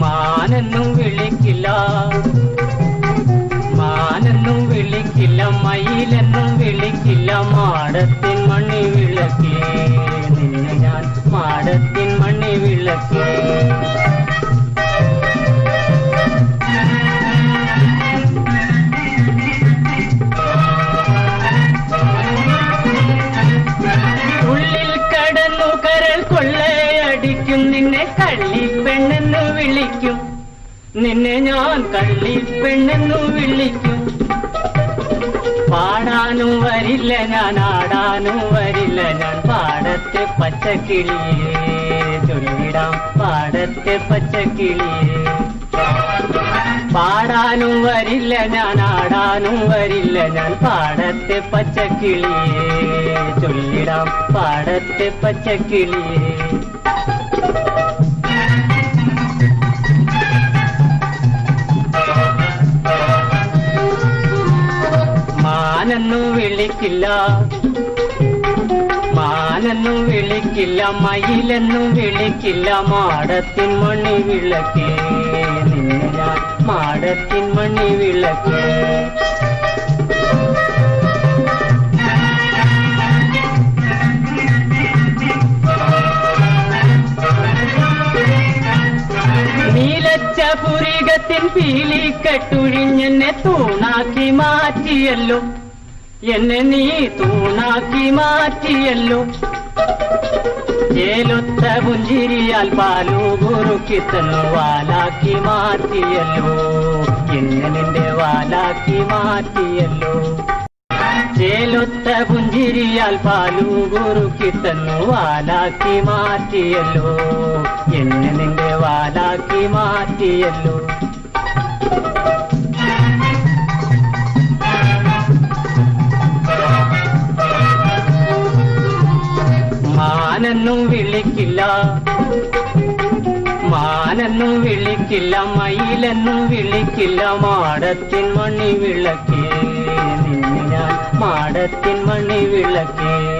മാനെന്നും വിളിക്കില്ല. മാനെന്നും വിളിക്കില്ല മയിലെന്നും വിളിക്കില്ല. മാടത്തിൻ മണ്ണി വിളക്കേ നിന്നെ ഞാൻ മാടത്തിൻ മണ്ണി വിളക്കേ. ഉള്ളിൽ കടന്നു കരൾ കൊള്ളയടിക്കും നിന്നെ കള്ളിപ്പെണ്ണെന്ന് വിളിക്കും. നിന്നെ ഞാൻ കള്ളിപ്പെണ്ണെന്നു വിളിക്കും. പാടാനും വരില്ല ഞാൻ ആടാനും വരില്ല ഞാൻ. പാടത്തെ പച്ചക്കിളിയേ ചൊല്ലിടാം പാടത്തെ പച്ചക്കിളിയേ. പാടാനും വരില്ല ഞാൻ ആടാനും വരില്ല ഞാൻ. പാടത്തെ പച്ചക്കിളിയേ ചൊല്ലിടാം പാടത്തെ പച്ചക്കിളിയേ. മാനെന്നും വിളിക്കില്ല. മാനെന്നും വിളിക്കില്ല മയിലെന്നും വിളിക്കില്ല. മാടത്തിൻ മണി വിളക്കേ മാടത്തിൻ മണി വിളക്കേ. നീലച്ച പുരികത്തിൻ പീലി കെട്ടുഴിഞ്ഞെന്നെ തൂണാക്കി മാറ്റിയല്ലോ. എന്നെ നീ തൂണാക്കി മാറ്റിയല്ലോ. ഏലൊത്ത പുഞ്ചിരിയാൽ പാലു കുറുക്കി തന്നു വാലാക്കി മാറ്റിയല്ലോ. എന്നെ നിന്റെ വാലാക്കി മാറ്റിയല്ലോ. ചേലൊത്ത പുഞ്ചിരിയാൽ പാലു കുറുക്കി തന്നു വാലാക്കി മാറ്റിയല്ലോ. എന്നെ നിന്റെ വാലാക്കി മാറ്റിയല്ലോ. മാനെന്നും വിളിക്കില്ല. മാനെന്നും വിളിക്കില്ല മയിലെന്നും വിളിക്കില്ല. മാടത്തിൻ മണി വിളക്കേ നിന്നെ മാടത്തിൻ മണി വിളക്കേ.